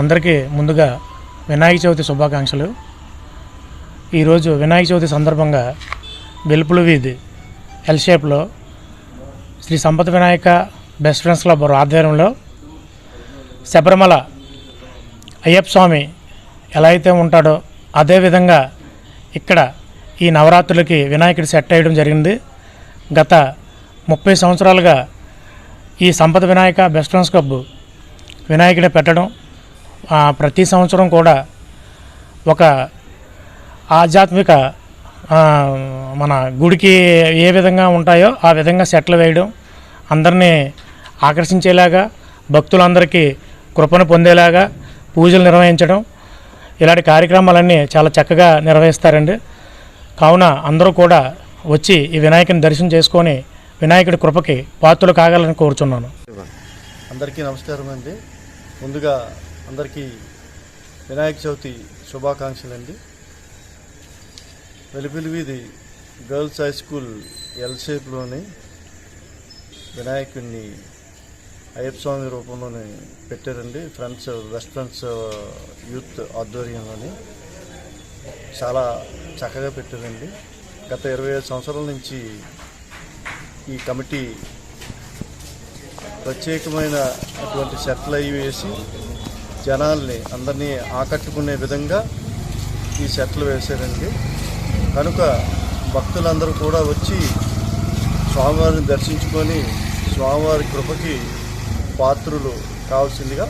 అందరికీ ముందుగా వినాయక చవితి శుభాకాంక్షలు. ఈరోజు వినాయక చవితి సందర్భంగా వెలుపుల వీధి ఎల్ షేప్లో Sri Sampath Vinayaka best friends club ఆధ్వర్యంలో శబరిమల అయ్యప్ప స్వామి ఎలా అయితే ఉంటాడో అదేవిధంగా ఇక్కడ ఈ నవరాత్రులకి వినాయకుడి సెట్ అయ్యడం జరిగింది. గత ముప్పై సంవత్సరాలుగా ఈ సంపద వినాయక బెస్ట్ ఫ్రెండ్స్ క్లబ్ వినాయకుడిని పెట్టడం ప్రతి సంవత్సరం కూడా ఒక ఆధ్యాత్మిక మన గుడికి ఏ విధంగా ఉంటాయో ఆ విధంగా సెట్లు వేయడం అందరినీ ఆకర్షించేలాగా భక్తులందరికీ కృపను పొందేలాగా పూజలు నిర్వహించడం ఇలాంటి కార్యక్రమాలన్నీ చాలా చక్కగా నిర్వహిస్తారండి. కావున అందరూ కూడా వచ్చి ఈ వినాయకుని దర్శనం చేసుకొని వినాయకుడి కృపకి పాత్రలు కాగలని కోరుచున్నాను. అందరికీ నమస్కారం అండి ముందుగా అందరికీ వినాయక చవితి శుభాకాంక్షలు అండి వెలిపిలి వీధి గర్ల్స్ హై స్కూల్ ఎల్ షేప్లోని వినాయకుడిని అయ్యప్ప స్వామి రూపంలోనే పెట్టారండి. ఫ్రెండ్స్ వెస్ట్ ఫ్రెండ్స్ యూత్ ఆధ్వర్యంలోని చాలా చక్కగా పెట్టారండి. గత ఇరవై ఐదు సంవత్సరాల నుంచి ఈ కమిటీ ప్రత్యేకమైన అటువంటి సెట్లు అవి వేసి జనాల్ని అందరినీ ఆకట్టుకునే విధంగా ఈ సెట్లు వేశారండి. కనుక భక్తులందరూ కూడా వచ్చి స్వామివారిని దర్శించుకొని స్వామివారి కృపకి పాత్రులు కావాల్సిందిగా